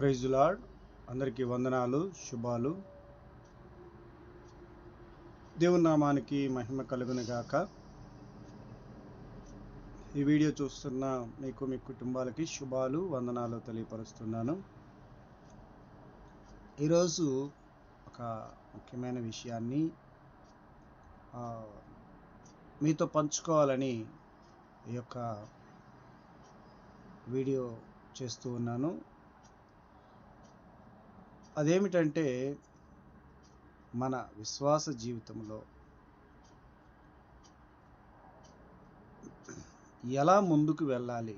ప్రైజులాడ్ అందరికీ వందనాలు శుభాలు. దేవుని నామానికి మహిమ కలుగును గాక. ఈ వీడియో చూస్తున్న మీకు మీ కుటుంబాలకి శుభాలు వందనాలు తెలియపరుస్తున్నాను. ఈరోజు ఒక ముఖ్యమైన విషయాన్ని మీతో పంచుకోవాలని ఈ యొక్క వీడియో చేస్తూ ఉన్నాను. అదేమిటంటే మన విశ్వాస జీవితంలో ఎలా ముందుకు వెళ్ళాలి?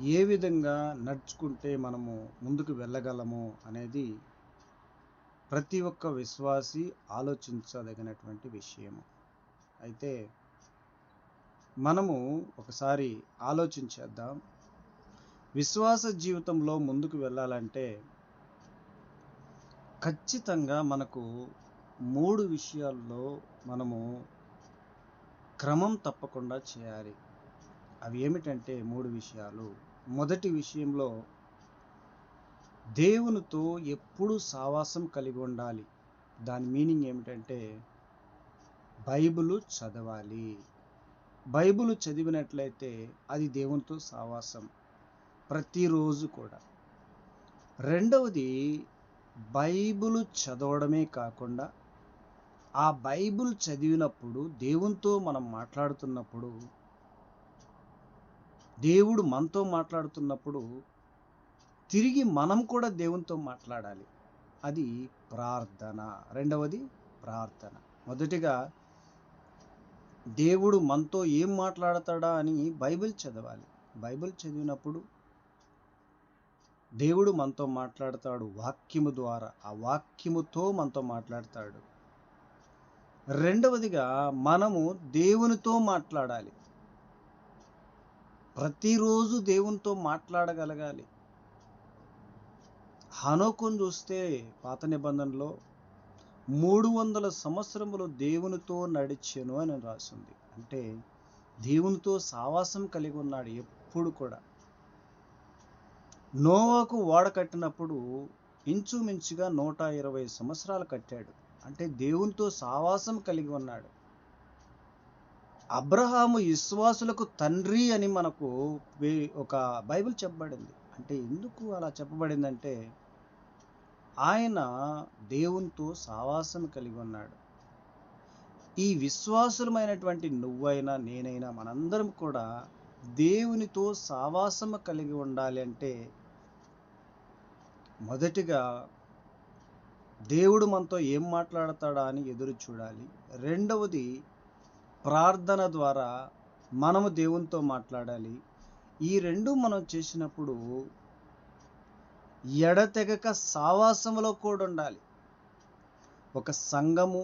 ఏ విధంగా నడుచుకుంటే మనము ముందుకు వెళ్ళగలము అనేది ప్రతి ఒక్క విశ్వాసి ఆలోచించదగినటువంటి విషయము. అయితే మనము ఒకసారి ఆలోచించేద్దాం. విశ్వాస జీవితంలో ముందుకు వెళ్ళాలంటే ఖచ్చితంగా మనకు మూడు విషయాల్లో మనము క్రమం తప్పకుండా చేయాలి. అవి ఏమిటంటే మూడు విషయాలు. మొదటి విషయంలో దేవునితో ఎప్పుడు సావాసం కలిగి ఉండాలి. దాని మీనింగ్ ఏమిటంటే బైబిలు చదవాలి. బైబిల్ చదివినట్లయితే అది దేవునితో సావాసం. ప్రతిరోజు కూడా. రెండవది బైబిల్ చదవడమే కాకుండా ఆ బైబిల్ చదివినప్పుడు దేవునితో మనం మాట్లాడుతున్నప్పుడు దేవుడు మనతో మాట్లాడుతున్నప్పుడు తిరిగి మనం కూడా దేవునితో మాట్లాడాలి. అది ప్రార్థన. రెండవది ప్రార్థన. మొదటిగా దేవుడు మనతో ఏం మాట్లాడతాడా అని బైబిల్ చదవాలి. బైబిల్ చదివినప్పుడు దేవుడు మనతో మాట్లాడతాడు వాక్యము ద్వారా. ఆ వాక్యముతో మనతో మాట్లాడతాడు. రెండవదిగా మనము దేవునితో మాట్లాడాలి. ప్రతిరోజు దేవునితో మాట్లాడగలగాలి. హనోకుని చూస్తే పాత నిబంధనలో మూడు వందల సంవత్సరములు దేవునితో నడిచెను అని రాసింది అంటే దేవునితో సావాసం కలిగి ఉన్నాడు ఎప్పుడు కూడా. నోవాకు ఓడ కట్టినప్పుడు ఇంచుమించుగా నూట ఇరవై సంవత్సరాలు కట్టాడు. అంటే దేవునితో సావాసం కలిగి ఉన్నాడు. అబ్రహాము విశ్వాసులకు తండ్రి అని మనకు ఒక బైబిల్ చెప్పబడింది. అంటే ఎందుకు అలా చెప్పబడిందంటే ఆయన దేవునితో సావాసం కలిగి ఉన్నాడు. ఈ విశ్వాసులమైనటువంటి నువ్వైనా నేనైనా మనందరం కూడా దేవునితో సావాసం కలిగి ఉండాలి అంటే మొదటిగా దేవుడు మనతో ఏం మాట్లాడతాడా అని ఎదురు చూడాలి. రెండవది ప్రార్థన ద్వారా మనము దేవునితో మాట్లాడాలి. ఈ రెండు మనం చేసినప్పుడు ఎడతెగక సావాసములో కూడా ఉండాలి ఒక సంఘము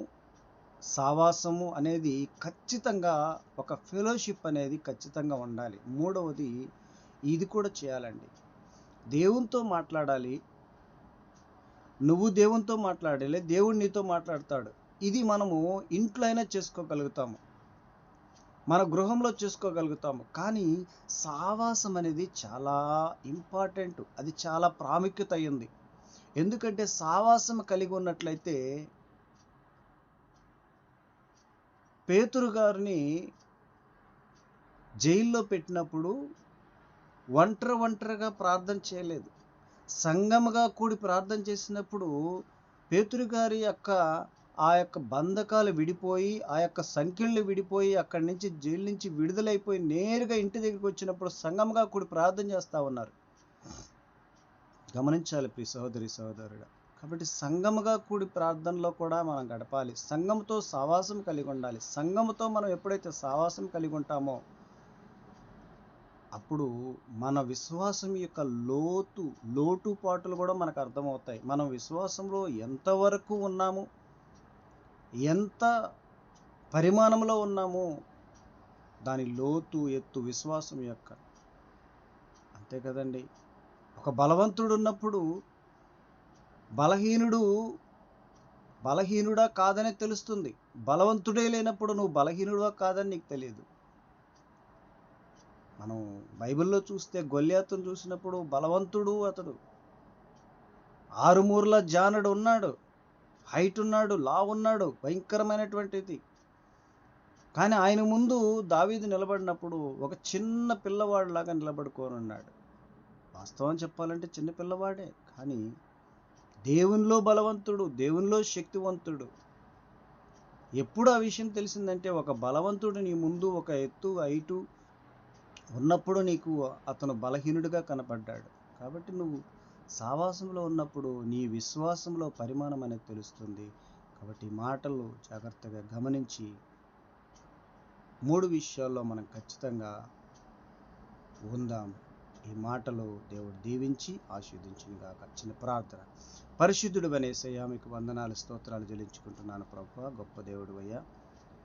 సావాసము అనేది ఖచ్చితంగా ఒక ఫెలోషిప్ అనేది ఖచ్చితంగా ఉండాలి. మూడవది ఇది కూడా చేయాలండి. దేవునితో మాట్లాడాలి. నువ్వు దేవునితో మాట్లాడలే దేవుడు నీతో మాట్లాడతాడు. ఇది మనము ఇంట్లో అయినా చేసుకోగలుగుతాము. మన గృహంలో చేసుకోగలుగుతాము. కానీ సావాసం అనేది చాలా ఇంపార్టెంట్. అది చాలా ప్రాముఖ్యత అయ్యింది. ఎందుకంటే సావాసం కలిగి ఉన్నట్లయితే పేతురు గారిని జైల్లో పెట్టినప్పుడు ఒంటరి ఒంటరిగా ప్రార్థన చేయలేదు. సంగముగా కూడి ప్రార్థన చేసినప్పుడు పేతురు గారి యొక్క ఆ యొక్క బంధకాలు విడిపోయి ఆ యొక్క సంఖ్యలు విడిపోయి అక్కడి నుంచి జైలు నుంచి విడుదలైపోయి నేరుగా ఇంటి దగ్గరికి వచ్చినప్పుడు సంగముగా కూడి ప్రార్థన చేస్తూ ఉన్నారు. గమనించాలి ప్రియ సహోదరి సహోదరుడు. కాబట్టి సంగముగా కూడి ప్రార్థనలో కూడా మనం గడపాలి. సంగముతో సావాసం కలిగి ఉండాలి. సంగముతో మనం ఎప్పుడైతే సావాసం కలిగి ఉంటామో అప్పుడు మన విశ్వాసం యొక్క లోతు లోటుపాట్లు కూడా మనకు అర్థమవుతాయి. మనం విశ్వాసంలో ఎంతవరకు ఉన్నాము? ఎంత పరిమాణంలో ఉన్నాము? దాని లోతు ఎత్తు విశ్వాసం యొక్క. అంతే కదండి. ఒక బలవంతుడు ఉన్నప్పుడు బలహీనుడు బలహీనుడా కాదని తెలుస్తుంది. బలవంతుడే లేనప్పుడు నువ్వు బలహీనుడా కాదని నీకు తెలియదు. మనం బైబిల్లో చూస్తే గొల్యాతును చూసినప్పుడు బలవంతుడు అతడు. ఆరుమూర్ల జానడు ఉన్నాడు. హైట్ ఉన్నాడు లా ఉన్నాడు భయంకరమైనటువంటిది. కానీ ఆయన ముందు దావీదు నిలబడినప్పుడు ఒక చిన్న పిల్లవాడిలాగా నిలబడుకొని ఉన్నాడు వాస్తవం చెప్పాలంటే చిన్న పిల్లవాడే. కానీ దేవునిలో బలవంతుడు దేవునిలో శక్తివంతుడు. ఎప్పుడు ఆ విషయం తెలిసిందంటే ఒక బలవంతుడు నీ ముందు ఒక ఎత్తు హైటు ఉన్నప్పుడు నీకు అతను బలహీనుడిగా కనపడ్డాడు. కాబట్టి నువ్వు సావాసంలో ఉన్నప్పుడు నీ విశ్వాసంలో పరిమాణం అనేది తెలుస్తుంది. కాబట్టి మాటలు జాగ్రత్తగా గమనించి మూడు విషయాల్లో మనం ఖచ్చితంగా ఉందాం. ఈ మాటలు దేవుడు దీవించి ఆశీర్దించినగా చిన్న ప్రార్థన. పరిశుద్ధుడు అనేసయ్యా మీకు వందనాలు స్తోత్రాలు చెల్లించుకుంటున్నాను ప్రభు. గొప్ప దేవుడు అయ్యా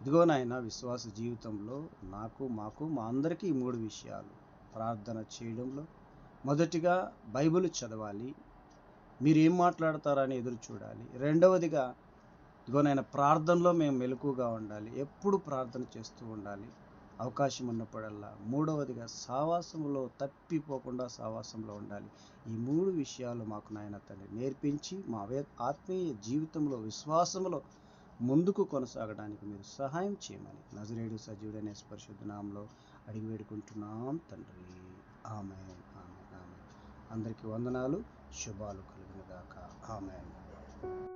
ఇదిగో నాయన విశ్వాస జీవితంలో నాకు మాకు మా అందరికీ ఈ మూడు విషయాలు. ప్రార్థన చేయడంలో మొదటిగా బైబిల్ చదవాలి. మీరు ఏం మాట్లాడతారని ఎదురు చూడాలి. రెండవదిగా ఇదిగో నాయన ప్రార్థనలో మేము మెలకుగా ఉండాలి. ఎప్పుడు ప్రార్థన చేస్తూ ఉండాలి. అవకాశం ఉన్నప్పుడల్లా. మూడవదిగా సావాసంలో తప్పిపోకుండా సావాసంలో ఉండాలి. ఈ మూడు విషయాలు మాకు నాయన తండ్రి నేర్పించి మా ఆత్మీయ జీవితంలో విశ్వాసంలో ముందుకు కొనసాగడానికి మీరు సహాయం చేయమని నజరేడు సజీవుడనే పరిశుద్ధ అడిగి వేడుకుంటున్నాం తండ్రి. ఆమె ఆమె ఆమె అందరికీ వందనాలు శుభాలు కలిగినదాకా ఆమె